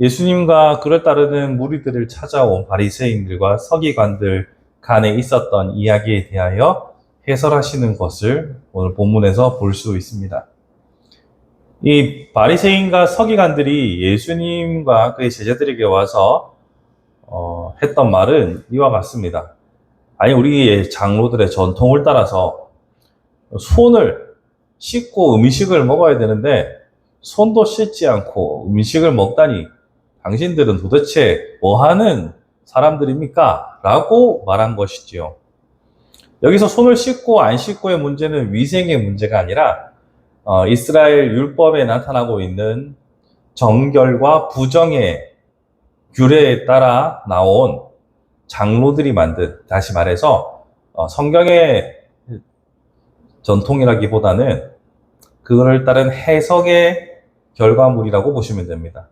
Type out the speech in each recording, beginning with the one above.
예수님과 그를 따르는 무리들을 찾아온 바리새인들과 서기관들 간에 있었던 이야기에 대하여 해설하시는 것을 오늘 본문에서 볼 수 있습니다. 이 바리새인과 서기관들이 예수님과 그의 제자들에게 와서 어, 했던 말은 이와 같습니다. 아니 우리의 장로들의 전통을 따라서 손을 씻고 음식을 먹어야 되는데 손도 씻지 않고 음식을 먹다니 당신들은 도대체 뭐 하는 사람들입니까? 라고 말한 것이지요. 여기서 손을 씻고 안 씻고의 문제는 위생의 문제가 아니라 어, 이스라엘 율법에 나타나고 있는 정결과 부정의 규례에 따라 나온 장로들이 만든 다시 말해서 어, 성경의 전통이라기보다는 그거를 따른 해석의 결과물이라고 보시면 됩니다.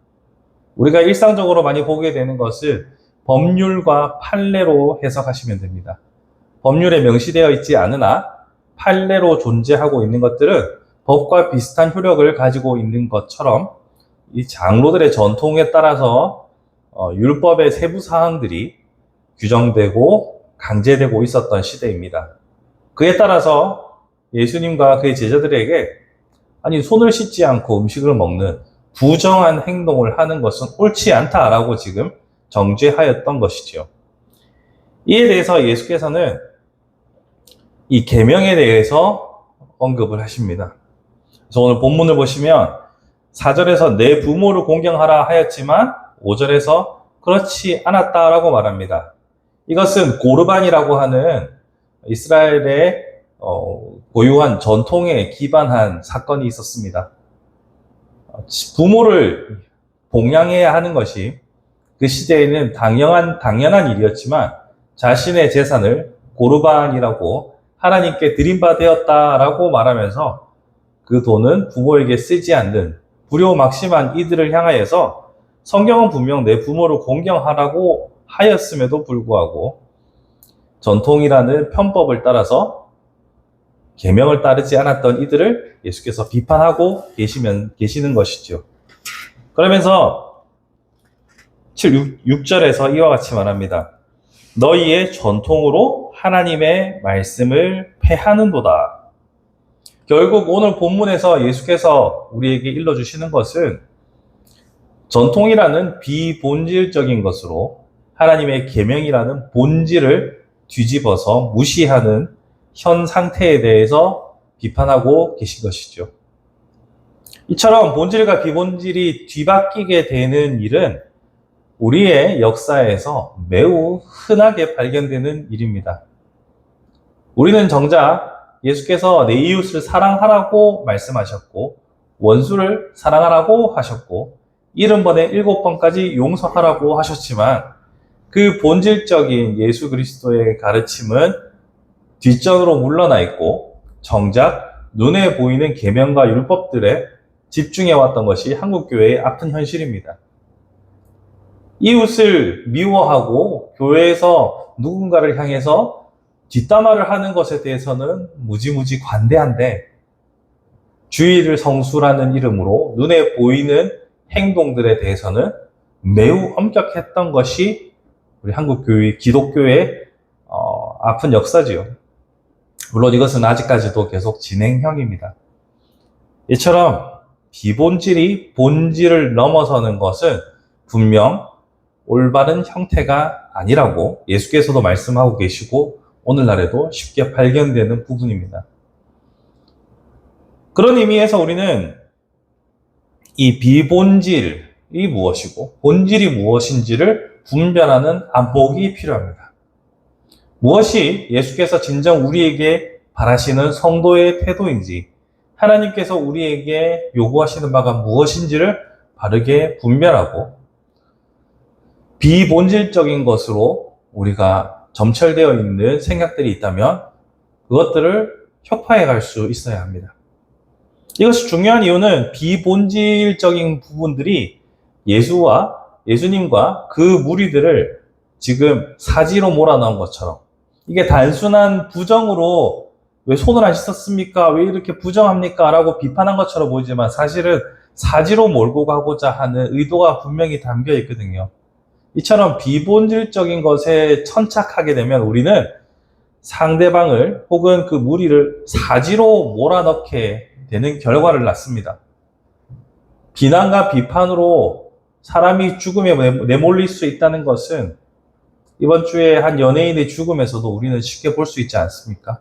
우리가 일상적으로 많이 보게 되는 것을 법률과 판례로 해석하시면 됩니다. 법률에 명시되어 있지 않으나 판례로 존재하고 있는 것들은 법과 비슷한 효력을 가지고 있는 것처럼 이 장로들의 전통에 따라서 어, 율법의 세부 사항들이 규정되고 강제되고 있었던 시대입니다. 그에 따라서 예수님과 그의 제자들에게 아니 손을 씻지 않고 음식을 먹는 부정한 행동을 하는 것은 옳지 않다라고 지금 정죄하였던 것이지요. 이에 대해서 예수께서는 이 계명에 대해서 언급을 하십니다. 그래서 오늘 본문을 보시면 4절에서 내 부모를 공경하라 하였지만 5절에서 그렇지 않았다라고 말합니다. 이것은 고르반이라고 하는 이스라엘의 어, 고유한 전통에 기반한 사건이 있었습니다. 부모를 봉양해야 하는 것이 그 시대에는 당연한, 당연한 일이었지만 자신의 재산을 고르반이라고 하나님께 드림바 되었다라고 말하면서 그 돈은 부모에게 쓰지 않는 불효막심한 이들을 향하여서 성경은 분명 내 부모를 공경하라고 하였음에도 불구하고 전통이라는 편법을 따라서 계명을 따르지 않았던 이들을 예수께서 비판하고 계시면 계시는 것이죠. 그러면서 7, 6, 6절에서 이와 같이 말합니다. 너희의 전통으로 하나님의 말씀을 패하는도다. 결국 오늘 본문에서 예수께서 우리에게 일러주시는 것은 전통이라는 비본질적인 것으로 하나님의 계명이라는 본질을 뒤집어서 무시하는 현 상태에 대해서 비판하고 계신 것이죠. 이처럼 본질과 비본질이 뒤바뀌게 되는 일은 우리의 역사에서 매우 흔하게 발견되는 일입니다. 우리는 정작 예수께서 내 이웃을 사랑하라고 말씀하셨고, 원수를 사랑하라고 하셨고, 일흔 번에 일곱 번까지 용서하라고 하셨지만, 그 본질적인 예수 그리스도의 가르침은 뒷전으로 물러나 있고 정작 눈에 보이는 계명과 율법들에 집중해 왔던 것이 한국 교회의 아픈 현실입니다. 이웃을 미워하고 교회에서 누군가를 향해서 뒷담화를 하는 것에 대해서는 무지무지 관대한데 주의를 성수라는 이름으로 눈에 보이는 행동들에 대해서는 매우 엄격했던 것이 우리 한국 교회 기독교의 어, 아픈 역사지요. 물론 이것은 아직까지도 계속 진행형입니다. 이처럼 비본질이 본질을 넘어서는 것은 분명 올바른 형태가 아니라고 예수께서도 말씀하고 계시고 오늘날에도 쉽게 발견되는 부분입니다. 그런 의미에서 우리는 이 비본질이 무엇이고 본질이 무엇인지를 분별하는 안목이 필요합니다. 무엇이 예수께서 진정 우리에게 바라시는 성도의 태도인지, 하나님께서 우리에게 요구하시는 바가 무엇인지를 바르게 분별하고, 비본질적인 것으로 우리가 점철되어 있는 생각들이 있다면, 그것들을 혁파해 갈 수 있어야 합니다. 이것이 중요한 이유는 비본질적인 부분들이 예수와 예수님과 그 무리들을 지금 사지로 몰아넣은 것처럼 이게 단순한 부정으로 왜 손을 안 씻었습니까? 왜 이렇게 부정합니까? 라고 비판한 것처럼 보이지만 사실은 사지로 몰고 가고자 하는 의도가 분명히 담겨 있거든요. 이처럼 비본질적인 것에 천착하게 되면 우리는 상대방을 혹은 그 무리를 사지로 몰아넣게 되는 결과를 낳습니다. 비난과 비판으로 사람이 죽음에 내- 내몰릴 수 있다는 것은 이번 주에 한 연예인의 죽음에서도 우리는 쉽게 볼 수 있지 않습니까?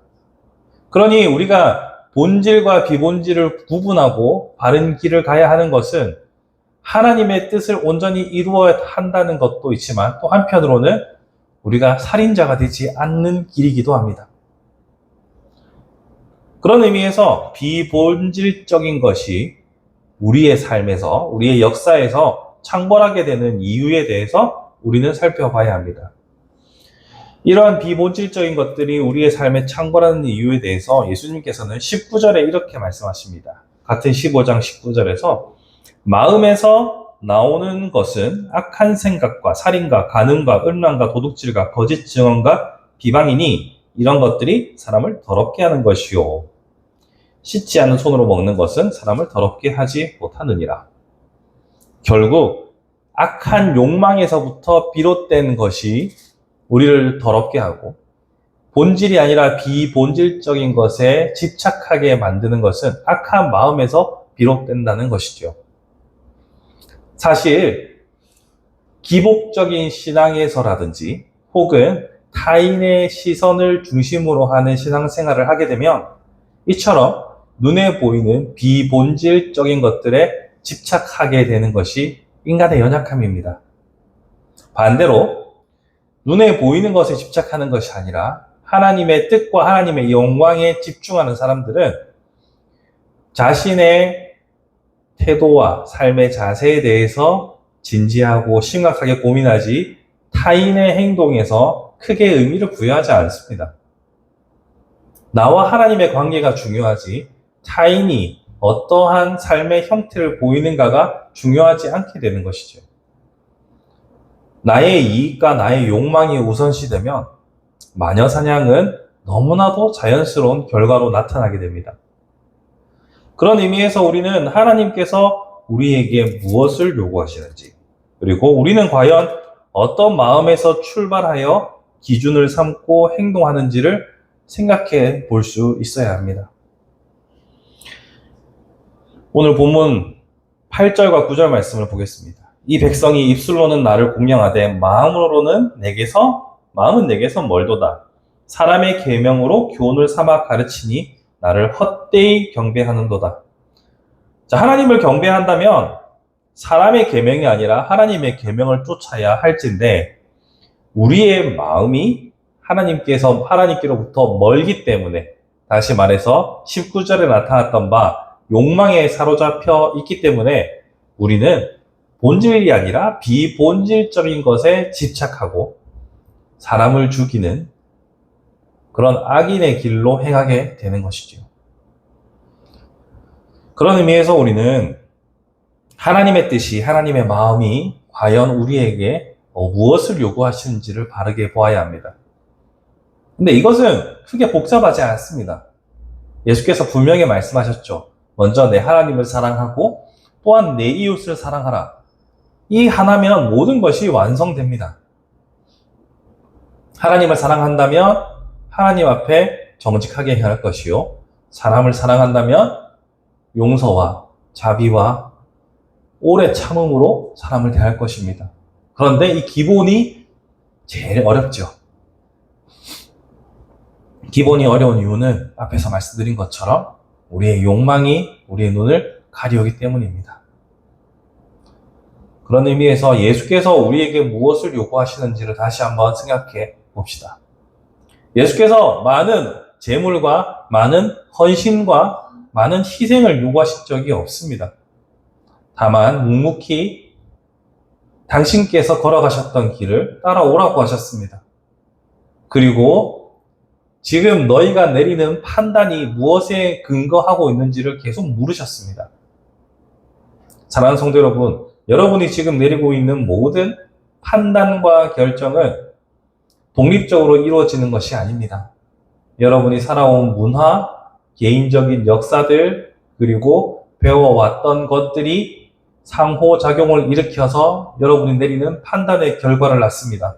그러니 우리가 본질과 비본질을 구분하고 바른 길을 가야 하는 것은 하나님의 뜻을 온전히 이루어야 한다는 것도 있지만 또 한편으로는 우리가 살인자가 되지 않는 길이기도 합니다. 그런 의미에서 비본질적인 것이 우리의 삶에서, 우리의 역사에서 창궐하게 되는 이유에 대해서 우리는 살펴봐야 합니다. 이러한 비본질적인 것들이 우리의 삶에 창궐하는 이유에 대해서 예수님께서는 19절에 이렇게 말씀하십니다. 같은 15장 19절에서 마음에서 나오는 것은 악한 생각과 살인과 간음과 음란과 도둑질과 거짓 증언과 비방이니 이런 것들이 사람을 더럽게 하는 것이요. 씻지 않은 손으로 먹는 것은 사람을 더럽게 하지 못하느니라. 결국 악한 욕망에서부터 비롯된 것이 우리를 더럽게 하고 본질이 아니라 비본질적인 것에 집착하게 만드는 것은 악한 마음에서 비롯된다는 것이죠. 사실 기복적인 신앙에서라든지 혹은 타인의 시선을 중심으로 하는 신앙생활을 하게 되면 이처럼 눈에 보이는 비본질적인 것들에 집착하게 되는 것이 인간의 연약함입니다. 반대로 눈에 보이는 것에 집착하는 것이 아니라 하나님의 뜻과 하나님의 영광에 집중하는 사람들은 자신의 태도와 삶의 자세에 대해서 진지하고 심각하게 고민하지 타인의 행동에서 크게 의미를 부여하지 않습니다. 나와 하나님의 관계가 중요하지 타인이 어떠한 삶의 형태를 보이는가가 중요하지 않게 되는 것이죠. 나의 이익과 나의 욕망이 우선시되면 마녀 사냥은 너무나도 자연스러운 결과로 나타나게 됩니다. 그런 의미에서 우리는 하나님께서 우리에게 무엇을 요구하시는지, 그리고 우리는 과연 어떤 마음에서 출발하여 기준을 삼고 행동하는지를 생각해 볼 수 있어야 합니다. 오늘 본문 8절과 9절 말씀을 보겠습니다. 이 백성이 입술로는 나를 공경하되 마음으로는 내게서 마음은 내게서 멀도다. 사람의 계명으로 교훈을 삼아 가르치니 나를 헛되이 경배하는도다. 자, 하나님을 경배한다면 사람의 계명이 아니라 하나님의 계명을 쫓아야 할진데 우리의 마음이 하나님께서 하나님께로부터 멀기 때문에 다시 말해서 19절에 나타났던 바 욕망에 사로잡혀 있기 때문에 우리는 본질이 아니라 비본질적인 것에 집착하고 사람을 죽이는 그런 악인의 길로 행하게 되는 것이죠. 그런 의미에서 우리는 하나님의 뜻이, 하나님의 마음이 과연 우리에게 어, 무엇을 요구하시는지를 바르게 보아야 합니다. 근데 이것은 크게 복잡하지 않습니다. 예수께서 분명히 말씀하셨죠. 먼저 내 하나님을 사랑하고 또한 내 이웃을 사랑하라. 이 하나면 모든 것이 완성됩니다. 하나님을 사랑한다면 하나님 앞에 정직하게 행할 것이요. 사람을 사랑한다면 용서와 자비와 오래 참음으로 사람을 대할 것입니다. 그런데 이 기본이 제일 어렵죠. 기본이 어려운 이유는 앞에서 말씀드린 것처럼 우리의 욕망이 우리의 눈을 가리우기 때문입니다. 그런 의미에서 예수께서 우리에게 무엇을 요구하시는지를 다시 한번 생각해 봅시다. 예수께서 많은 재물과 많은 헌신과 많은 희생을 요구하신 적이 없습니다. 다만 묵묵히 당신께서 걸어가셨던 길을 따라오라고 하셨습니다. 그리고 지금 너희가 내리는 판단이 무엇에 근거하고 있는지를 계속 물으셨습니다. 사랑하는 성도 여러분, 여러분이 지금 내리고 있는 모든 판단과 결정은 독립적으로 이루어지는 것이 아닙니다. 여러분이 살아온 문화, 개인적인 역사들, 그리고 배워왔던 것들이 상호작용을 일으켜서 여러분이 내리는 판단의 결과를 낳습니다.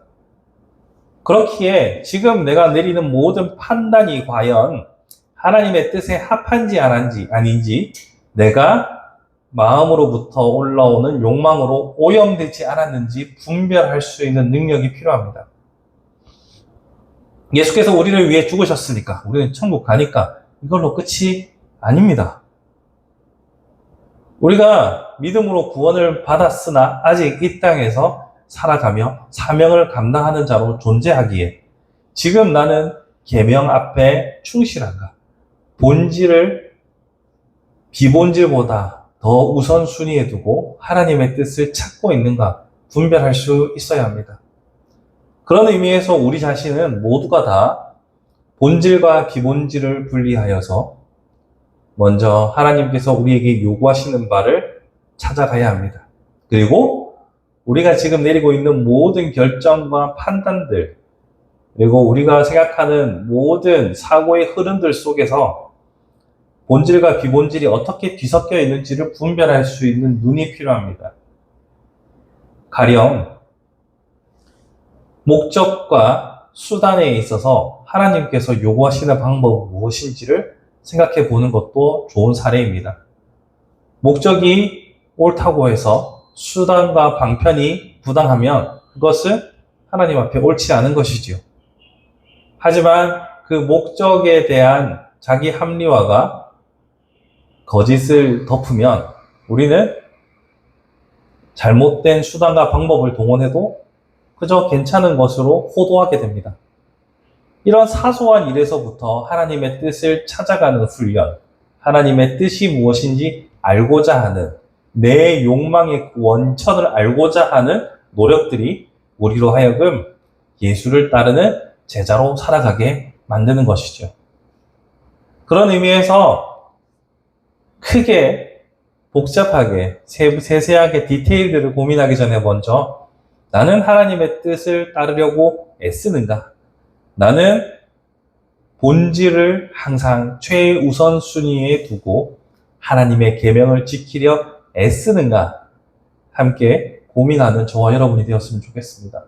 그렇기에 지금 내가 내리는 모든 판단이 과연 하나님의 뜻에 합한지 아닌지 내가 마음으로부터 올라오는 욕망으로 오염되지 않았는지 분별할 수 있는 능력이 필요합니다. 예수께서 우리를 위해 죽으셨으니까 우리는 천국 가니까 이걸로 끝이 아닙니다. 우리가 믿음으로 구원을 받았으나 아직 이 땅에서 살아가며 사명을 감당하는 자로 존재하기에 지금 나는 계명 앞에 충실한가? 본질을 비본질보다 더 우선순위에 두고 하나님의 뜻을 찾고 있는가 분별할 수 있어야 합니다. 그런 의미에서 우리 자신은 모두가 다 본질과 비본질을 분리하여서 먼저 하나님께서 우리에게 요구하시는 바를 찾아가야 합니다. 그리고 우리가 지금 내리고 있는 모든 결정과 판단들, 그리고 우리가 생각하는 모든 사고의 흐름들 속에서 본질과 비본질이 어떻게 뒤섞여 있는지를 분별할 수 있는 눈이 필요합니다. 가령 목적과 수단에 있어서 하나님께서 요구하시는 방법은 무엇인지를 생각해 보는 것도 좋은 사례입니다. 목적이 옳다고 해서 수단과 방편이 부당하면 그것은 하나님 앞에 옳지 않은 것이지요. 하지만 그 목적에 대한 자기 합리화가 거짓을 덮으면 우리는 잘못된 수단과 방법을 동원해도 그저 괜찮은 것으로 호도하게 됩니다. 이런 사소한 일에서부터 하나님의 뜻을 찾아가는 훈련, 하나님의 뜻이 무엇인지 알고자 하는 내 욕망의 원천을 알고자 하는 노력들이 우리로 하여금 예수를 따르는 제자로 살아가게 만드는 것이죠. 그런 의미에서 크게 복잡하게 세- 세세하게 디테일들을 고민하기 전에 먼저 나는 하나님의 뜻을 따르려고 애쓰는가? 나는 본질을 항상 최우선 순위에 두고 하나님의 계명을 지키려 애쓰는가? 함께 고민하는 저와 여러분이 되었으면 좋겠습니다.